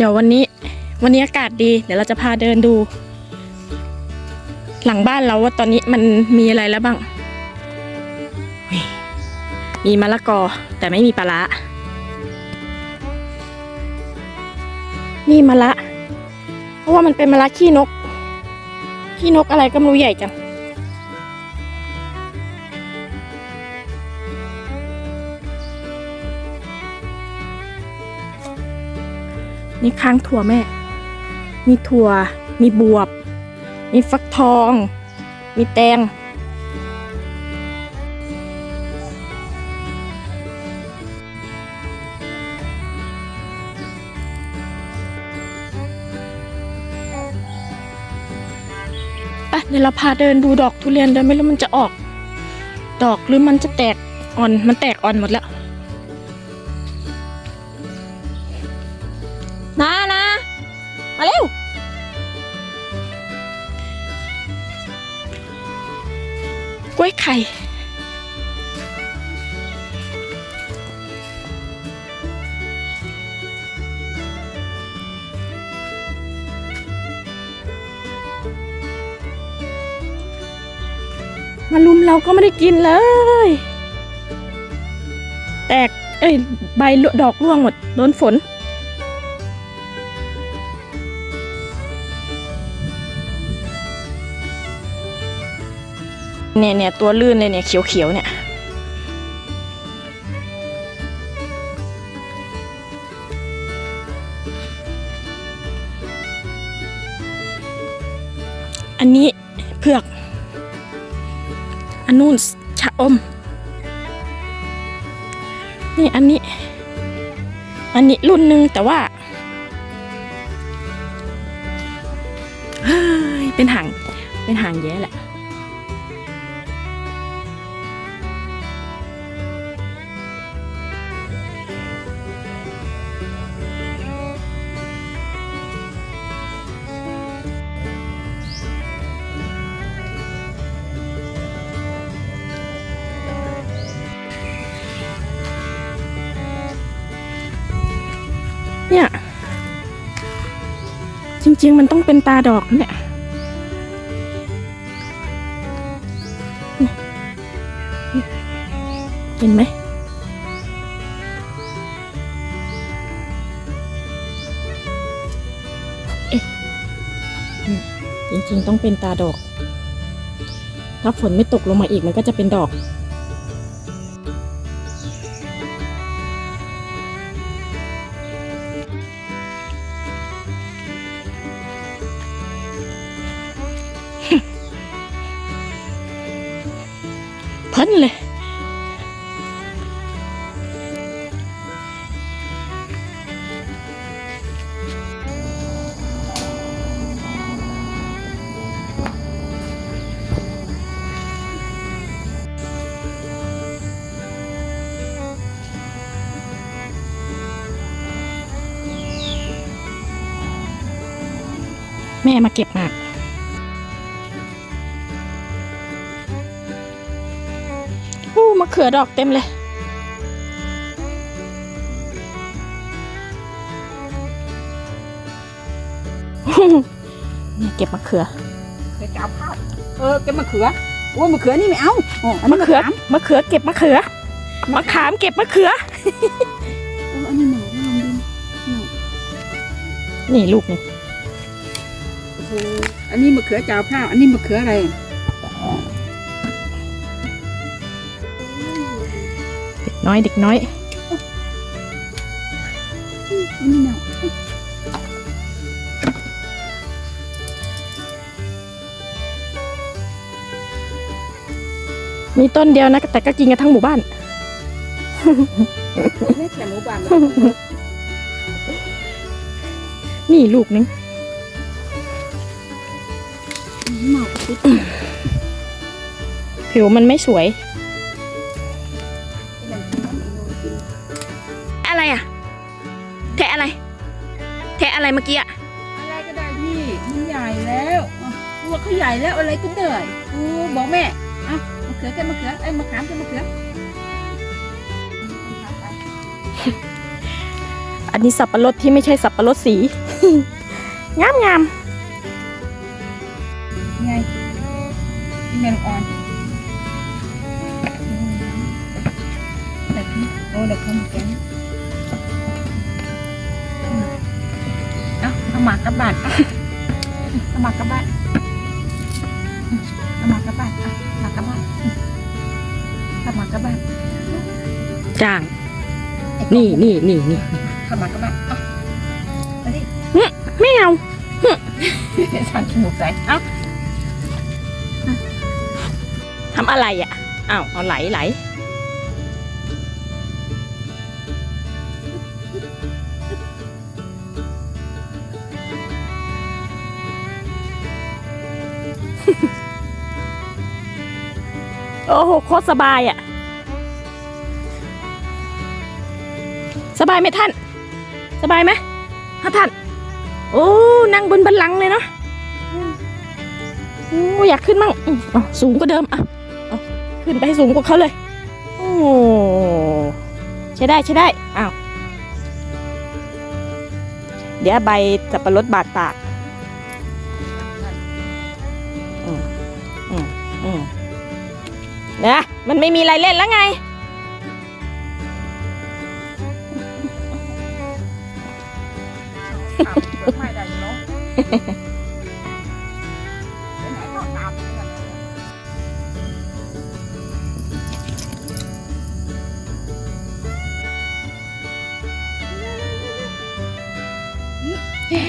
เดี๋ยววันนี้ วันนี้อากาศดี เดี๋ยวเราจะพาเดินดู หลังบ้านเราว่าตอนนี้มันมีอะไรแล้วบ้าง มีมะละกอแต่ไม่มีปลาร้านี่มะละ เพราะว่ามันเป็นมะละขี้นก ขี้นกอะไรก็ไม่รู้ใหญ่จัง นี่ค้างถั่วแม่ มีถั่ว มีบวบ มีฟักทอง มีแตง ไปเดี๋ยวเราพาเดินดูดอกทุเรียนเดินไม่รู้มันจะออก ดอกหรือมันจะแตกอ่อน มันแตกอ่อนหมดแล้ว มาเร็ว กล้วยไข่ มาลุมเราก็ไม่ได้กินเลย แตก เอ้ย ใบดอกร่วงหมด โดนฝน เนี่ยเนี่ยตัวลื่นเลยเนี่ยเขียวๆเนี่ยอันนี้เผือก อันนู้นชะอม นี่อันนี้ อันนี้รุ่นหนึ่งแต่ว่าเฮ้ยเป็นหาง เป็นหางแย่แหละ เนี่ย จริง ๆ มันต้องเป็นตาดอกนะเนี่ยเห็นไหมเอ๊ะอืมจริง ๆ ต้องเป็นตาดอก ถ้าฝนไม่ตกลงมาอีกมันก็จะเป็นดอก เพ้นเลยแม่มาเก็บหมาก เขือดอกเต็มเลย เนี่ยเก็บมะเขือเดี๋ยวจะเอาข้าวเออเก็บมะเขือโอ้ยมะเขือนี่ไม่เอาอ๋ออันนี้มะเขือ มะเขือเก็บมะเขือ มะขามเก็บมะเขือ เอออันนี้หน่อลองดินหน่อนี่ลูกนึงโอ้โหอันนี้มะเขือเจ้าข้าวอันนี้มะเขืออะไร น้อยเด็กน้อยอันนี้หน่อมีต้นเดียวนะแต่ก็กินกันทั้งหมู่บ้านไม่แค่หมูบ้าน นี่ลูกหนึงหน่อติดผิวมันไม่สวย แทะอะไร แทะอะไรเมื่อกี้อะอะไรก็ได้พี่มันใหญ่แล้วอะตัวเขาใหญ่แล้วอะไรก็ได้โอ้บอกแม่อะมะเขือกันมะเขือไอ้ยมะขามกันมะเขืออันนี้สับปะรดที่ไม่ใช่สับปะรดสี งามงามไงนี่ไงลูกอ่อนเด็กนี่โอ้เด็กเขาเหมือนกัน เอาเอาหมากกลับบ้านเอาเอาหมากกลับบ้านอืมเอาหมากกลับบ้านเอาหมากกลับบ้านอืมเอาหมากกลับบ้านจ้างไอ้กล้องนี่นี่นี่นี่เอาหมากกลับบ้านเอาเอาดิไม่เอาสั่นจมูกใส่เอาทำอะไรอะอ้าวเอาไหลไหล โอ้โหโคตรสบายอะ สบายไหมท่าน สบายไหมฮะท่าน โอ้นั่งบนบันลังเลยเนาะโอ้อยากขึ้นมั่งอ๋อสูงกว่าเดิมอะเอขึ้นไปสูงกว่าเขาเลย โอ้ใช้ได้ใช้ได้อ้าวเดี๋ยวใบสับปะรดบาดปาก นะ มันไม่มีอะไรเล่นแล้วไง ถามเปิดไม่ได้เนาะไปไหนก็ตามกันเลย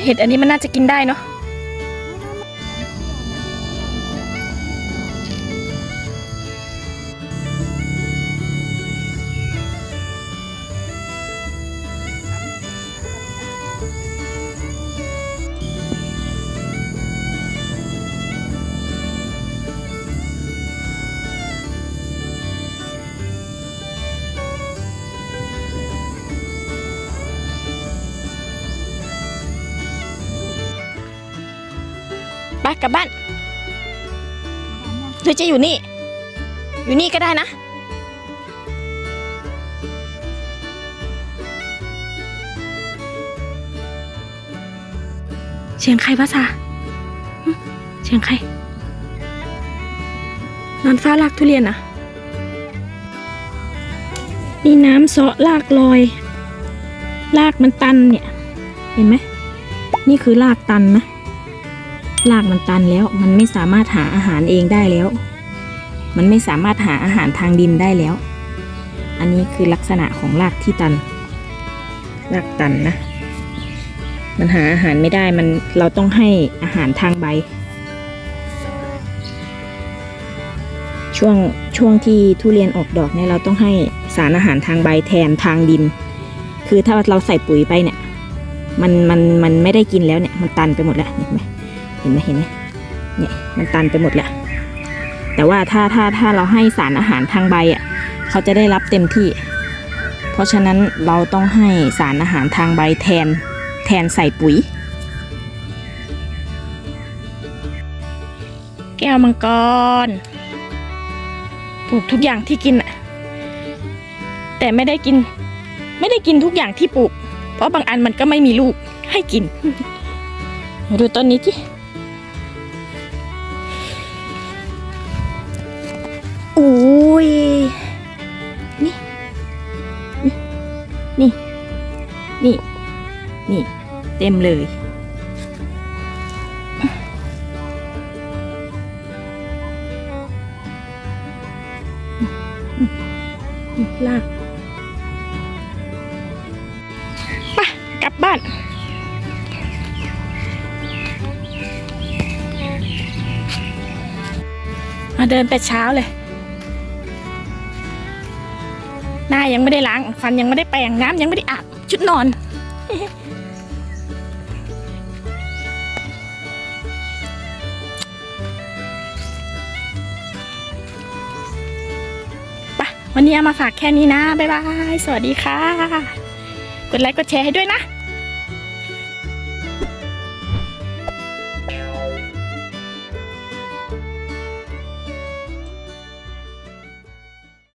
เห็ดอันนี้มันน่าจะกินได้เนาะ ไปกลับบ้าน หรือจะอยู่นี่ อยู่นี่ก็ได้นะ เสียงใครภาษาเสียงใคร นอนฟ้าลากทุเรียนอะมีน้ำเสาะลากลอย ลากมันตันเนี่ย เห็นไหม นี่คือลากตันนะ รากมันตันแล้ว มันไม่สามารถหาอาหารเองได้แล้ว มันไม่สามารถหาอาหารทางดินได้แล้ว อันนี้คือลักษณะของรากที่ตัน รากตันนะ มันหาอาหารไม่ได้ มันเราต้องให้อาหารทางใบ ช่วงช่วงที่ทุเรียนออกดอกเนี่ยเราต้องให้สารอาหารทางใบแทนทางดิน คือถ้าเราใส่ปุ๋ยไปเนี่ย มันมันมันไม่ได้กินแล้วเนี่ย มันตันไปหมดแล้วเห็นไหม เห็นไหมเห็นไหมเนี่ยมันตันไปหมดแหละ แต่ว่าถ้าถ้าถ้าเราให้สารอาหารทางใบอะเขาจะได้รับเต็มที่ เพราะฉะนั้นเราต้องให้สารอาหารทางใบแทนแทนใส่ปุ๋ย แก้วมังกรปลูกทุกอย่างที่กินอะแต่ไม่ได้กิน ไม่ได้กินทุกอย่างที่ปลูก เพราะบางอันมันก็ไม่มีลูกให้กิน ดูต้นนี้ที่ นี่ นี่ เต็มเลย ลากไปกลับบ้านมาเดินแต่เช้าเลย หน้ายังไม่ได้ล้าง ฟันยังไม่ได้แปรงน้ำยังไม่ได้อาบ ชุดนอน ไป วันนี้เอามาฝากแค่นี้นะ บ๊ายบาย สวัสดีค่ะ กดไลค์กดแชร์ให้ด้วยนะ